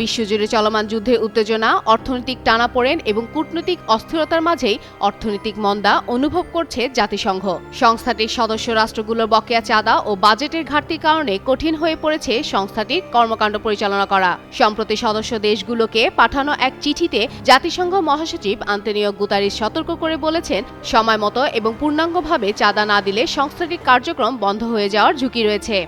বিশ্বজুড়ে চলমান যুদ্ধের উত্তেজনা, অর্থনৈতিক টানাপোড়েন এবং কূটনৈতিক অস্থিরতার মাঝেই অর্থনৈতিক মন্দা অনুভব করছে জাতিসংঘ। সংস্থাটির সদস্য রাষ্ট্রগুলোর বকেয়া চাঁদা ও বাজেটের ঘাটতির কারণে কঠিন হয়ে পড়েছে সংস্থাটির কর্মকাণ্ড পরিচালনা করা। সম্প্রতি সদস্য দেশগুলোকে পাঠানো এক চিঠিতে জাতিসংঘ মহাসচিব আন্তনিও গুতারিস সতর্ক করে বলেছেন, সময় মতো এবং পূর্ণাঙ্গভাবে চাঁদা না দিলে সংস্থাটির কার্যক্রম বন্ধ হয়ে যাওয়ার ঝুঁকি রয়েছে।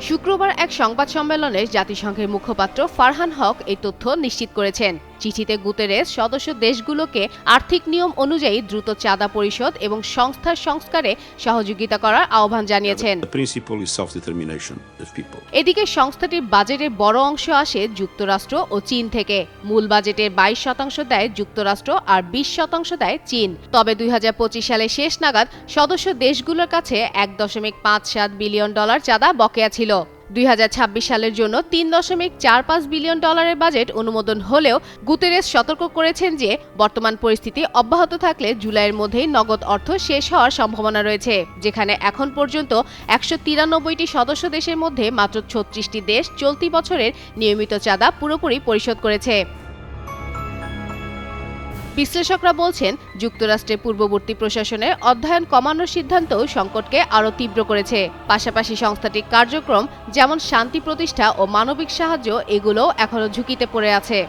শুক্রবার এক সংবাদ সম্মেলনে জাতিসংঘের মুখপাত্র ফারহান হক এই তথ্য নিশ্চিত করেছেন। চিঠিতে গুতেরেস সদস্য দেশগুলোকে আর্থিক নিয়ম অনুযায়ী দ্রুত চাঁদা পরিশোধ এবং সংস্থার সংস্কারে সহযোগিতা করার আহ্বান জানিয়েছেন. এদিকে সংস্থাটির বাজেটের বড় অংশ আসে যুক্তরাষ্ট্র ও চীন থেকে। মূল বাজেটের বাইশ শতাংশ দেয় যুক্তরাষ্ট্র আর বিশ শতাংশ দেয় চীন। তবে দুই হাজার পঁচিশ সালের শেষ নাগাদ সদস্য দেশগুলোর কাছে এক দশমিক পাঁচ সাত বিলিয়ন ডলার চাঁদা বকেয়া ছিল। দুই হাজার ছাব্বিশ সালের জন্য তিন দশমিক চার পাঁচ বিলিয়ন ডলারের বাজেট অনুমোদন হলেও গুতেরেস সতর্ক করেছেন যে বর্তমান পরিস্থিতি অব্যাহত থাকলে জুলাইয়ের মধ্যেই নগদ অর্থ শেষ হওয়ার সম্ভাবনা রয়েছে, যেখানে এখন পর্যন্ত একশো তিরানব্বইটি সদস্য দেশের মধ্যে মাত্র ছত্রিশটি দেশ চলতি বছরের নিয়মিত চাঁদা পুরোপুরি পরিশোধ করেছে। বিশ্লেষকরা বলছেন, যুক্তরাষ্ট্রের পূর্ববর্তী প্রশাসনের অধ্যয়ন কমানোর সিদ্ধান্ত সংকটকে আরও তীব্র করেছে। পাশাপাশি সংস্থাটির কার্যক্রম যেমন শান্তি প্রতিষ্ঠা ও মানবিক সাহায্য এগুলো এখনও ঝুঁকিতে পড়ে আছে।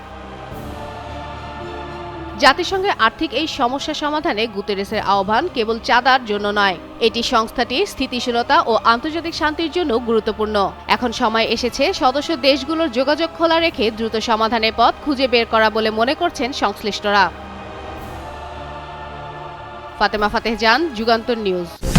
জাতিসংঘের আর্থিক এই সমস্যা সমাধানে গুতেরেসের আহ্বান কেবল চাঁদার জন্য নয়, এটি সংস্থাটির স্থিতিশীলতা ও আন্তর্জাতিক শান্তির জন্য গুরুত্বপূর্ণ। এখন সময় এসেছে সদস্য দেশগুলোর যোগাযোগ খোলা রেখে দ্রুত সমাধানের পথ খুঁজে বের করা বলে মনে করছেন সংশ্লিষ্টরা। Fatema Fater Jan, News.